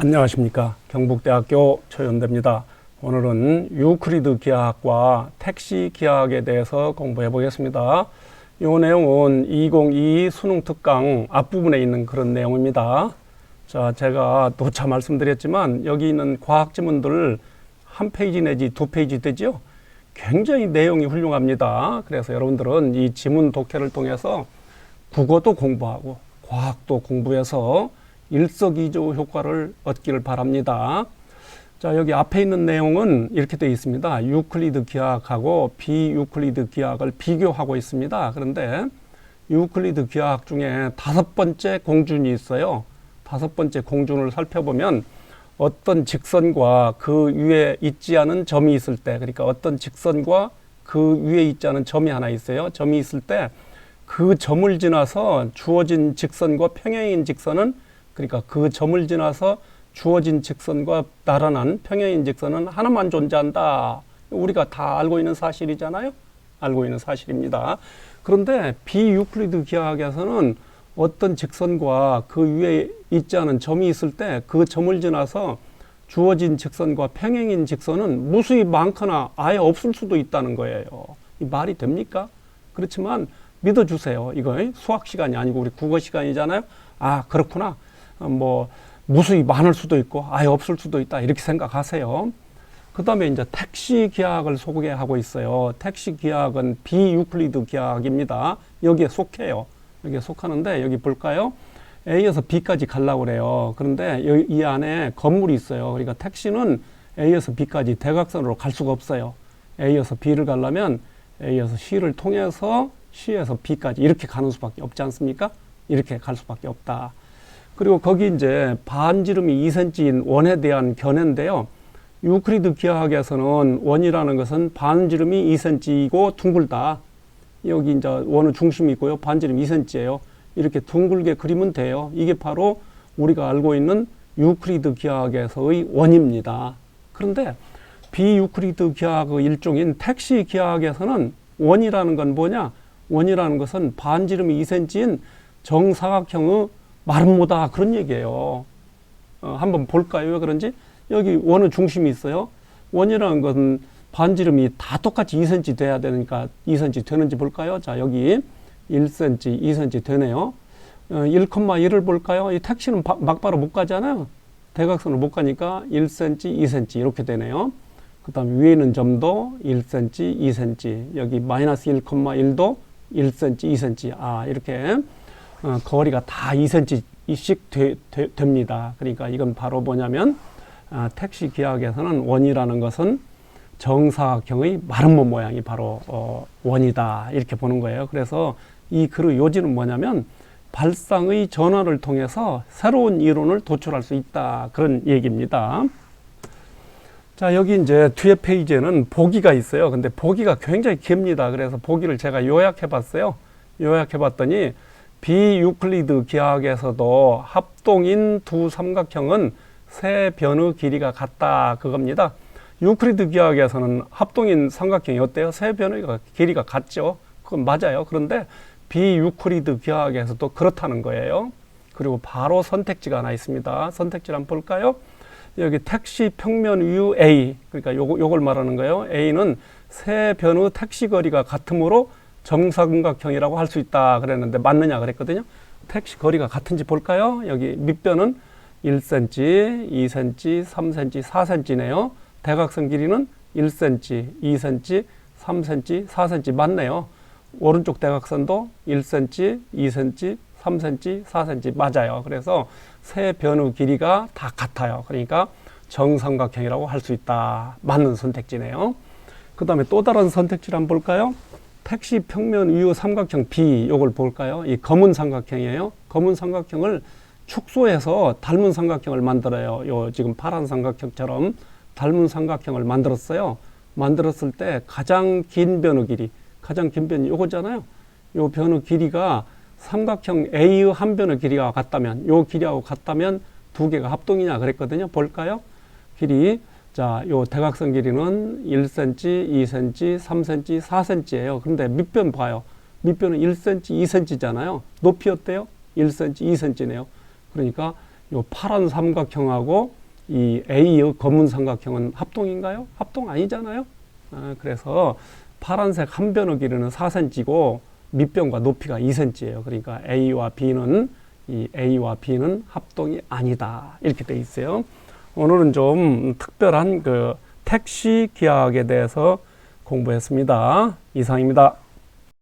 안녕하십니까 경북대학교 최연대입니다. 오늘은 유클리드 기하학과 택시 기하학에 대해서 공부해 보겠습니다. 이 내용은 2022 수능 특강 앞부분에 있는 그런 내용입니다. 자, 제가 또차 말씀드렸지만 여기 있는 과학 지문들 한 페이지 내지 두 페이지 되죠. 굉장히 내용이 훌륭합니다. 그래서 여러분들은 이 지문 독해를 통해서 국어도 공부하고 과학도 공부해서 일석이조 효과를 얻기를 바랍니다. 자, 여기 앞에 있는 내용은 이렇게 되어 있습니다. 유클리드 기하학하고 비유클리드 기하학을 비교하고 있습니다. 그런데 유클리드 기하학 중에 다섯 번째 공준이 있어요. 다섯 번째 공준을 살펴보면 어떤 직선과 그 위에 있지 않은 점이 있을 때, 그러니까 어떤 직선과 그 위에 있지 않은 점이 하나 있어요. 점이 있을 때 그 점을 지나서 주어진 직선과 평행인 직선은 그러니까 그 점을 지나서 주어진 직선과 나란한 평행인 직선은 하나만 존재한다. 우리가 다 알고 있는 사실이잖아요. 알고 있는 사실입니다. 그런데 비유클리드 기하학에서는 어떤 직선과 그 위에 있지 않은 점이 있을 때 그 점을 지나서 주어진 직선과 평행인 직선은 무수히 많거나 아예 없을 수도 있다는 거예요. 이 말이 됩니까? 그렇지만 믿어주세요. 이거 수학 시간이 아니고 우리 국어 시간이잖아요. 아 그렇구나. 뭐 무수히 많을 수도 있고 아예 없을 수도 있다 이렇게 생각하세요. 그 다음에 이제 택시 기하학을 소개하고 있어요. 택시 기하학은 비유클리드 기하학입니다. 여기에 속해요. 여기에 속하는데 여기 볼까요? A에서 B까지 가려고 그래요. 그런데 이 안에 건물이 있어요. 그러니까 택시는 A에서 B까지 대각선으로 갈 수가 없어요. A에서 B를 가려면 A에서 C를 통해서 C에서 B까지 이렇게 가는 수밖에 없지 않습니까? 이렇게 갈 수밖에 없다. 그리고 거기 이제 반지름이 2cm인 원에 대한 견해인데요. 유클리드 기하학에서는 원이라는 것은 반지름이 2cm이고 둥글다. 여기 이제 원의 중심이 있고요. 반지름 2cm예요. 이렇게 둥글게 그리면 돼요. 이게 바로 우리가 알고 있는 유클리드 기하학에서의 원입니다. 그런데 비유클리드 기하학의 일종인 택시 기하학에서는 원이라는 건 뭐냐? 원이라는 것은 반지름이 2cm인 정사각형의 마름모다 그런 얘기예요. 어, 한번 볼까요? 왜 그런지? 여기 원의 중심이 있어요. 원이라는 것은 반지름이 다 똑같이 2cm 돼야 되니까 2cm 되는지 볼까요? 자, 여기 1cm, 2cm 되네요. 어, 1,1을 볼까요? 이 택시는 바, 막바로 못 가잖아요. 대각선을 못 가니까 1cm, 2cm 이렇게 되네요. 그 다음 위에 있는 점도 1cm, 2cm, 여기 마이너스 1,1도 1cm, 2cm. 아, 이렇게 어, 거리가 다 2cm씩 되, 되, 됩니다. 그러니까 이건 바로 뭐냐면 아, 택시 기하학에서는 원이라는 것은 정사각형의 마름모 모양이 바로 어, 원이다 이렇게 보는 거예요. 그래서 이 글의 요지는 뭐냐면 발상의 전환을 통해서 새로운 이론을 도출할 수 있다 그런 얘기입니다. 자 여기 이제 뒤에 페이지에는 보기가 있어요. 근데 보기가 굉장히 깁니다. 그래서 보기를 제가 요약해 봤어요. 요약해 봤더니 비유클리드 기하학에서도 합동인 두 삼각형은 세 변의 길이가 같다 그겁니다. 유클리드 기하학에서는 합동인 삼각형이 어때요? 세 변의 길이가 같죠. 그건 맞아요. 그런데 비유클리드 기하학에서도 그렇다는 거예요. 그리고 바로 선택지가 하나 있습니다. 선택지를 한번 볼까요? 여기 택시 평면 유 A 그러니까 요거, 요걸 말하는 거예요. A는 세 변의 택시 거리가 같으므로 정사각형이라고 할 수 있다 그랬는데 맞느냐 그랬거든요. 택시 거리가 같은지 볼까요? 여기 밑변은 1cm, 2cm, 3cm, 4cm네요. 대각선 길이는 1cm, 2cm, 3cm, 4cm 맞네요. 오른쪽 대각선도 1cm, 2cm, 3cm, 4cm 맞아요. 그래서 세 변의 길이가 다 같아요. 그러니까 정삼각형이라고 할 수 있다. 맞는 선택지네요. 그 다음에 또 다른 선택지를 한번 볼까요? 택시 평면 위의 삼각형 B 요걸 볼까요? 이 검은 삼각형이에요. 검은 삼각형을 축소해서 닮은 삼각형을 만들어요. 요 지금 파란 삼각형처럼 닮은 삼각형을 만들었어요. 만들었을 때 가장 긴 변의 길이, 가장 긴 변이 요거잖아요. 요 변의 길이가 삼각형 A의 한 변의 길이가 같다면, 요 길이하고 같다면 두 개가 합동이냐 그랬거든요. 볼까요? 길이 자, 요 대각선 길이는 1cm, 2cm, 3cm, 4cm예요. 그런데 밑변 봐요. 밑변은 1cm, 2cm잖아요. 높이 어때요? 1cm, 2cm네요. 그러니까 요 파란 삼각형하고 이 A의 검은 삼각형은 합동인가요? 합동 아니잖아요. 아, 그래서 파란색 한 변의 길이는 4cm고 밑변과 높이가 2cm예요. 그러니까 A와 B는 이 A와 B는 합동이 아니다. 이렇게 돼 있어요. 오늘은 좀 특별한 그 택시 기하학에 대해서 공부했습니다. 이상입니다.